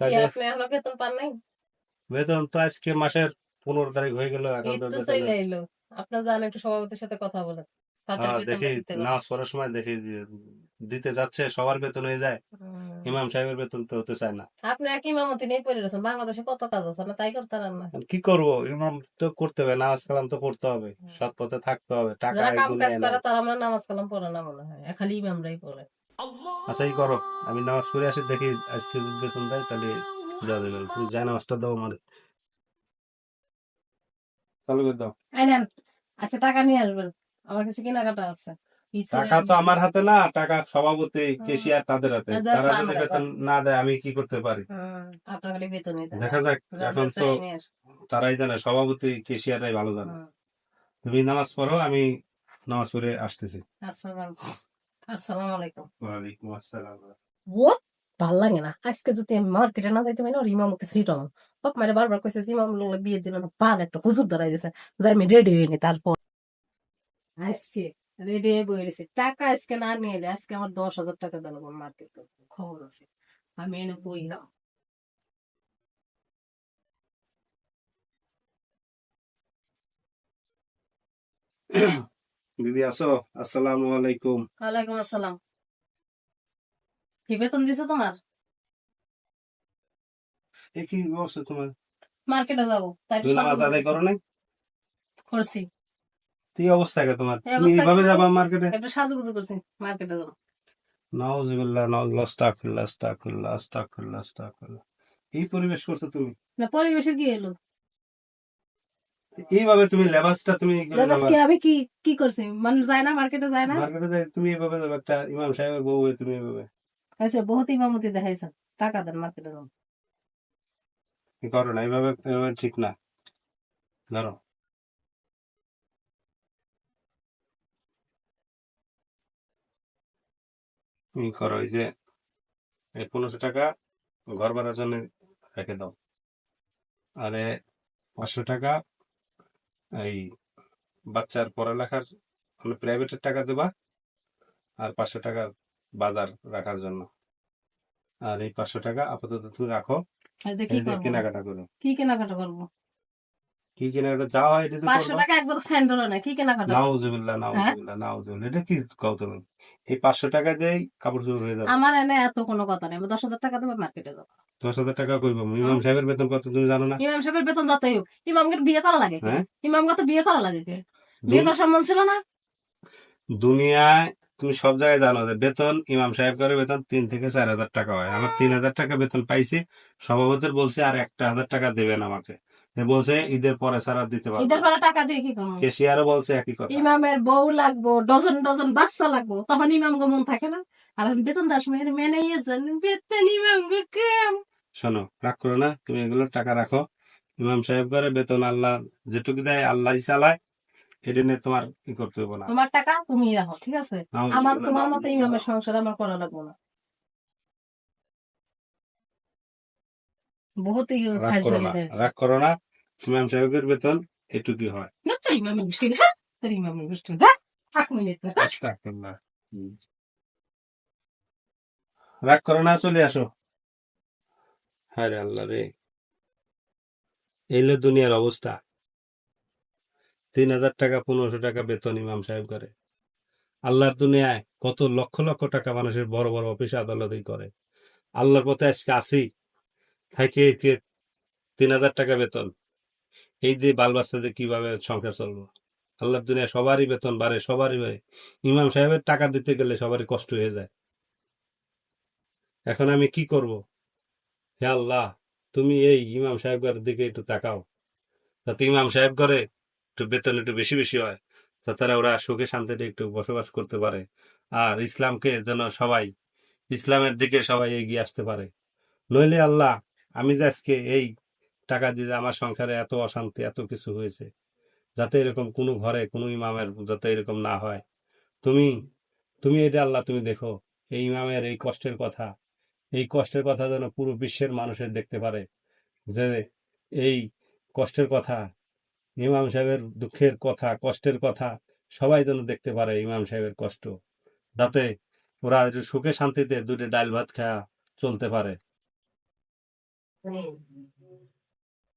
কি তাহলে আপনি এখনও বেতন পান নাই। বেতন তো আজকে মাসের পনেরো তারিখ হয়ে গেল এখন ঈদ তো তো চলে এলো আপনার জান একটু সভাপতির সাথে কথা বলেন দেখি নামাজ পড়ার সময় দেখি দিতে যাচ্ছে সবার বেতন হয়ে যায়। ইমাম সাহেবের বেতন তো হতে চায় না। আপনি এক ইমামতি নিয়ে পড়ে রয়েছেন বাংলাদেশে কত কাজ আছে? না তাই করতে পারেন না। কি করব? ইমাম তো করতে হবে নামাজ কালাম তো করতে হবে সৎ পথে থাকতে হবে টাকা কাজ করে তারা আমরা নামাজ কালাম পড়ে না মনে হয় খালি ইমামরাই পড়ে। আচ্ছা এই করো আমি নামাজ পড়ে আসি দেখি আজকে বেতন দেয় তাহলে দেওয়া দেবে তুমি যাই নামাজটা দাও আমার। চালু করে দাও। আচ্ছা টাকা নিয়ে আসবেন। আমার কাছে কেনাকাটা আছে। টাকা তো আমার হাতে না টাকা সভাপতি কেশিয়ার তাদের হাতে। তারা যদি বেতন না দেয় আমি কি করতে পারি। দেখা যাক এখন তো তারাই জানে সভাপতি কেশিয়ারাই ভালো জানে। তুমি নামাজ পড়ো আমি নামাজ পড়ে আসতেছি। আসসালাম- আসসালামু আলাইকুম ওয়ালাইকুম আসসালাম বহুত ভালো লাগে না। আজকে যদি আমি মার্কেটে না যাইতে পারি না ইমাম আমাকে সিট আমার বাপ মারে বারবার কইছে যে ইমাম লোক বিয়ে দিল না। পাল একটা হুজুর ধরাই দিয়েছে যাই আমি রেডি হয়ে নি তারপর। আজকে রেডি হয়ে বই রয়েছে। টাকা আজকে না নিয়ে এলে আজকে আমার দশ হাজার টাকা দিল মার্কেট খবর আছে। আমি এনে বই না। দিদি আসো। আসসালামু আলাইকুম। ওয়ালাইকুম আসসালাম। কি বেতন দিছে তোমার? এ কি অবস্থা তোমার? মার্কেটে যাব তাই নামাজ আদায় করো নাই? করছি। কি অবস্থা কে তোমার? তুমি এইভাবে? যাবা মার্কেটে? একটু সাজুগুজু করছি মার্কেটে যাব। নাউজুবিল্লাহ নাউজুবিল্লাহ আস্তাগফিরুল্লাহ আস্তাগফিরুল্লাহ আস্তাগফিরুল্লাহ আস্তাগফিরুল্লাহ এই পরিবেশ করছ তুমি? না পরিবেশের কি এলো এইভাবে তুমি লেবাসটা তুমি করে লেবাস যাবা কি আমি কি কি করছি? মানুষ যায় না মার্কেটে যায় না? মার্কেটে যাই তুমি এইভাবে একটা ইমাম সাহেবের বউ তুমি এইভাবে। হয়েছে বহুত ইমামতি টাকা দেন মার্কেটে কি করো না এইভাবে ঠিক না। ধরো। করো এই যে এই পনেরোশো টাকা ঘর ভাড়ার জন্য রেখে দাও। আরে পাঁচশো টাকা এই বাচ্চার পড়ালেখার মানে প্রাইভেটের টাকা দেবা আর পাঁচশো টাকা বাজার রাখার জন্য। আর এই পাঁচশো টাকা আপাতত তুমি রাখো। করব? কেনাকাটা করো। কি কেনাকাটা করব? কি কেনাকাটা যা হয় এটা তো টাকা একজন স্যান্ডেল না কি? নাউজুবিল্লাহ নাউজুবিল্লাহ নাউজুবিল্লাহ এটা কি কও তুমি এই পাঁচশো টাকা দিয়েই কাপড় চোপড় হয়ে যাবে। আমার এনে এত কোনো কথা নেই আমি টাকা দেবো মার্কেটে যাব। টাকা কইব ইমাম সাহেবের বেতন কত তুমি জানো না? ইমাম সাহেবের বেতন যাতেই হোক ইমামকে বিয়ে করা লাগে? হ্যাঁ? ইমামকে তো বিয়ে করা লাগে বিয়ে করার সম্মান ছিল না। দুনিয়ায় তুমি সব জায়গায় জানো যে বেতন ইমাম সাহেব করে বেতন তিন থেকে চার হাজার টাকা হয়। আমার তিন হাজার টাকা বেতন পাইছি সভাপতির বলছে আর একটা হাজার টাকা দেবেন আমাকে। বলছে ঈদের পরে ছাড়া দিতে পারব। ঈদের পরে টাকা দিয়ে কি করব? কেশিয়ারও বলছে একই কথা। ইমামের বউ লাগবো ডজন ডজন বাচ্চা লাগবো তখন ইমাম গো মন থাকে না। আর আমি বেতন দেওয়ার সময় মেনে বেতন ইমাম গো কেম? শোনো রাগ করো না তুমি এগুলো টাকা রাখো। ইমাম সাহেব করে বেতন আল্লাহ যেটুকু দেয় আল্লাহ চালায় এটা নিয়ে তোমার কি করতে হবে না। তোমার টাকা তুমি রাখো ঠিক আছে? আমার তোমার মতো ইমামের সংসার আমার করা লাগবো না। বহুত রাগ করো না রাগ করো না ইমাম সাহেবের বেতন এটুকুই হয়। না তোর ইমামের গোষ্ঠী না এক মিনিট আস্তাগফিরুল্লাহ। হুম। রাগ করো না চলে আসো। হ্যাঁ রে আল্লাহ রে। এইলো দুনিয়ার অবস্থা। তিন হাজার টাকা পনেরোশো টাকা বেতন ইমাম সাহেব করে। আল্লাহর দুনিয়ায় কত লক্ষ লক্ষ টাকা মানুষের বড় বড় অফিসে আদালতেই করে। আল্লাহর পথে আজকে আসি থাকে তিন হাজার টাকা বেতন। এই যে বাল বাচ্চাদের কীভাবে সংসার চলবো? আল্লাহর দুনিয়া সবারই বেতন বাড়ে, সবারই বাড়ে। ইমাম সাহেবের টাকা দিতে গেলে সবারই কষ্ট হয়ে যায়। এখন আমি কি করব? হে আল্লাহ, তুমি এই ইমাম সাহেবের দিকে একটু তাকাও। যাতে ইমাম সাহেব করে একটু বেতন একটু বেশি বেশি হয় তা তারা ওরা সুখে শান্তিতে একটু বসবাস করতে পারে। আর ইসলামকে যেন সবাই, ইসলামের দিকে সবাই এগিয়ে আসতে পারে। নইলে আল্লাহ, আমি যে আজকে এই টাকা দিয়ে আমার সংসারে এত অশান্তি, এত কিছু হয়েছে, যাতে এরকম কোনো ঘরে কোনো ইমামের, যাতে এরকম না হয়। তুমি তুমি এটা আল্লাহ তুমি দেখো, এই ইমামের এই কষ্টের কথা, এই কষ্টের কথা যেন পুরো বিশ্বের মানুষের দেখতে পারে, যে এই কষ্টের কথা, ইমাম সাহেবের দুঃখের কথা, কষ্টের কথা, সবাই যেন দেখতে পারে ইমাম সাহেবের কষ্ট, যাতে ওরা সুখে শান্তিতে দুটো ডাল ভাত খাওয়া চলতে পারে।